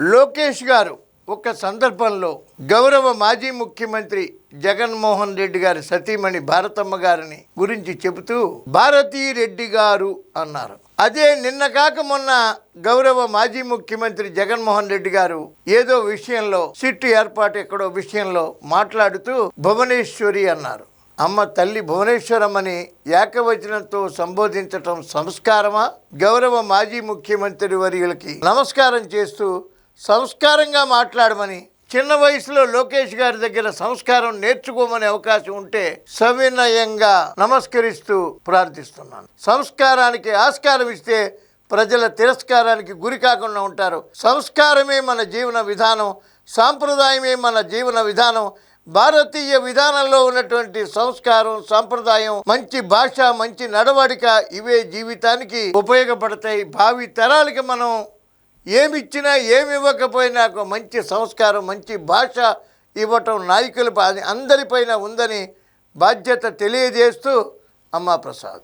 లోకేష్ గారు ఒక సందర్భంలో గౌరవ మాజీ ముఖ్యమంత్రి జగన్మోహన్ రెడ్డి గారి సతీమణి భారతమ్మ గారిని గురించి చెబుతూ భారతీ రెడ్డి గారు అన్నారు. అదే నిన్న కాక మొన్న గౌరవ మాజీ ముఖ్యమంత్రి జగన్మోహన్ రెడ్డి గారు ఏదో విషయంలో సిట్టు ఏర్పాటు ఎక్కడో విషయంలో మాట్లాడుతూ భువనేశ్వరి అన్నారు. అమ్మ తల్లి భువనేశ్వరమ్మని ఏకవచనంతో సంబోధించటం సంస్కారమా? గౌరవ మాజీ ముఖ్యమంత్రి వర్యులకి నమస్కారం చేస్తూ సంస్కారంగా మాట్లాడమని చిన్న వయసులో లోకేష్ గారి దగ్గర సంస్కారం నేర్చుకోమనే అవకాశం ఉంటే సవినయంగా నమస్కరిస్తూ ప్రార్థిస్తున్నాను. సంస్కారానికి ఆస్కారం ఇస్తే ప్రజల తిరస్కారానికి గురి కాకుండా ఉంటారు. సంస్కారమే మన జీవన విధానం సాంప్రదాయమే మన జీవన విధానం. భారతీయ విధానంలో ఉన్నటువంటి సంస్కారం సాంప్రదాయం మంచి భాష మంచి నడవడిక ఇవే జీవితానికి ఉపయోగపడతాయి. భావి తరాలకి మనం ఏమిచ్చినా ఏమి ఇవ్వకపోయినా మంచి సంస్కారం మంచి భాష ఇవ్వటం నాయకుల అందరిపైన ఉందని బాధ్యత తెలియజేస్తూ అమ్మా ప్రసాద్.